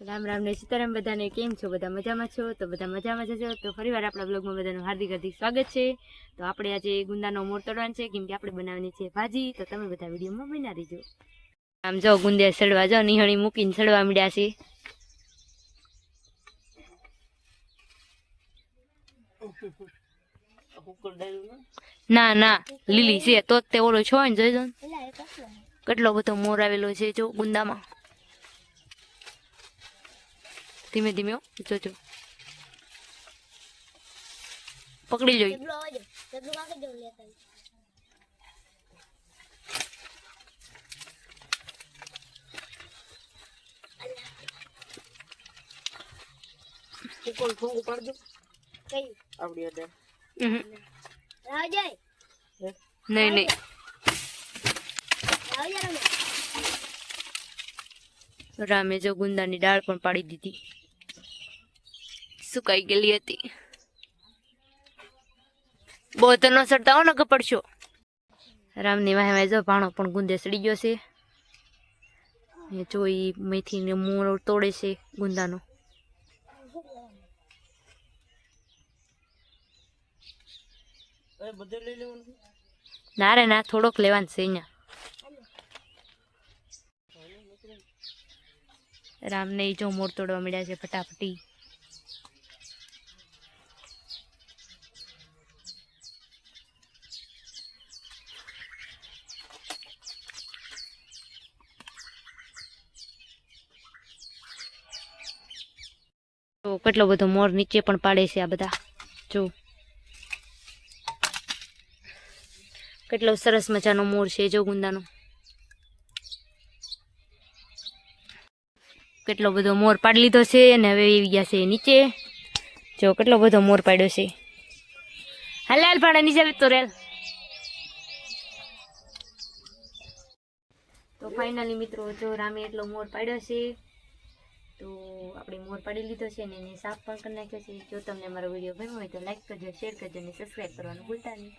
રામ રામ ને સીતારામ, બધાને કેમ છો? બધા મજામાં છો? તો બધા મજામાં જજો તો ફરીવાર આપણા બ્લોગમાં બધાનું હાર્દિક હાર્દિક સ્વાગત છે. તો આપણે આજે ગુંદાનો મોર તોડવાનો છે, કેમ કે આપણે બનાવવાની છે ભાજી. તો તમે બધા વિડીયોમાં બના દેજો આમ જો ગુંદે સડવા જો નિહણી મૂકીને સડવા મળ્યા છે. ના ના, લીલી છે તો તે ઓલો છો ને. જોઈજો. કેટલો બધો મોર આવેલો છે જો ગુંદામાં. ધીમે ધીમે જોજો પકડી જોઈ. ઉહુ. નહીં નહીં. રામે. જો ગુંદાની દાળ પણ પાડી દીધી. સુકાઈ ગયેલી હતી. બહુ તો ન સડતા હો ને કપડશો રામની વાહે જો ભાણો પણ ગુંદે સડી ગયો છે. એ જો ઈ મેથીને મોર તોડે છે ગુંદાનો. ના રે, ના, થોડોક લેવાનું છે અહીંયા. રામને જો મોર તોડવા મળ્યા છે ફટાફટી. તો કેટલો બધો મોર નીચે પણ પાડે છે આ બધા. જો. કેટલો સરસ મજાનો મોર છે જો ગુંદાનો. કેટલો બધો મોર પાડી લીધો છે અને હવે આવી ગયા છે નીચે. જો, કેટલો બધો મોર પાડ્યો છે. હાલ હાલ, ભાડા નીચે તો રેલ. તો ફાઇનલી મિત્રો, જો રામે એટલો મોર પાડ્યો છે. તો આપણે મોર પાડી લીધો છે ને એને સાફ પણ કરી નાખ્યો છે. જો તમને મારો વીડિયો ગમ્યો હોય તો લાઈક કરજો શેર કરજો અને સબસ્ક્રાઈબ કરવાનું ભૂલતા નહીં.